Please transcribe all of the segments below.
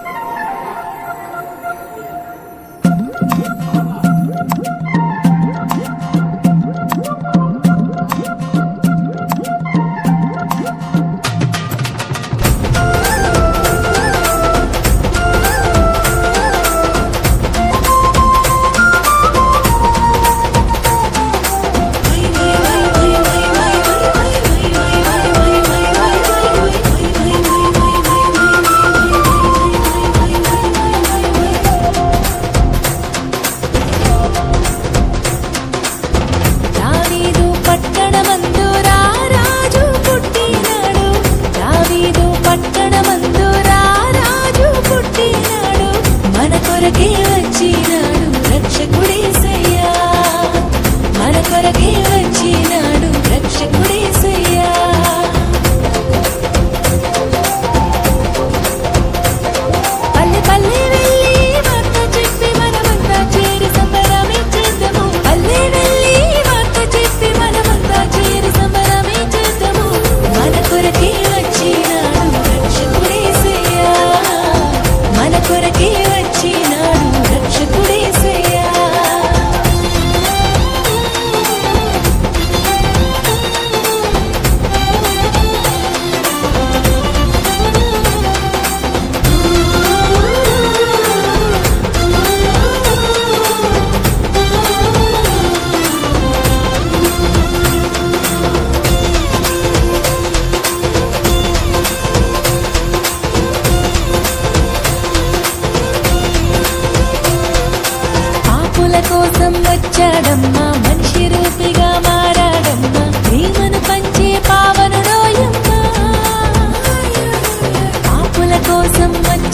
you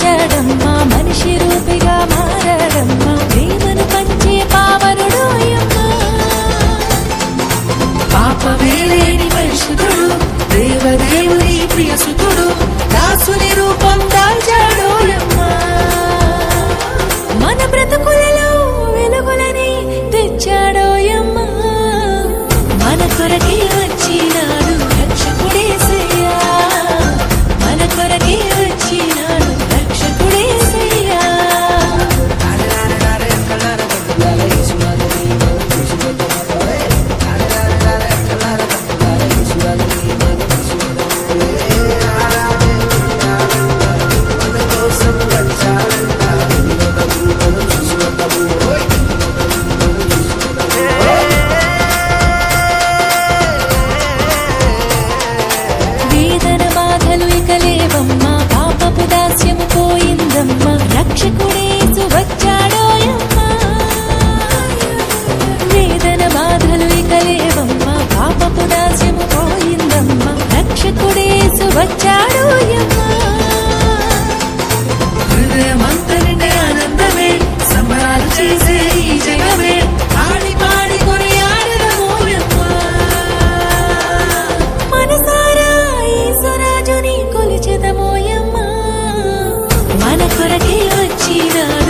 మారడమ్మా మనిషి రూపిగా మారడమ్మా ప్రేమను పంచే పావనుడు పాపమేలేని పరిశుద్ధుడు దేవదేవుని ప్రియసుతుడు దాసుని రూపం దాచాడు మన బ్రతుకులలో వెలుగులని తెచ్చాడోయమ్మా మన కొరకే వచ్చినా 你的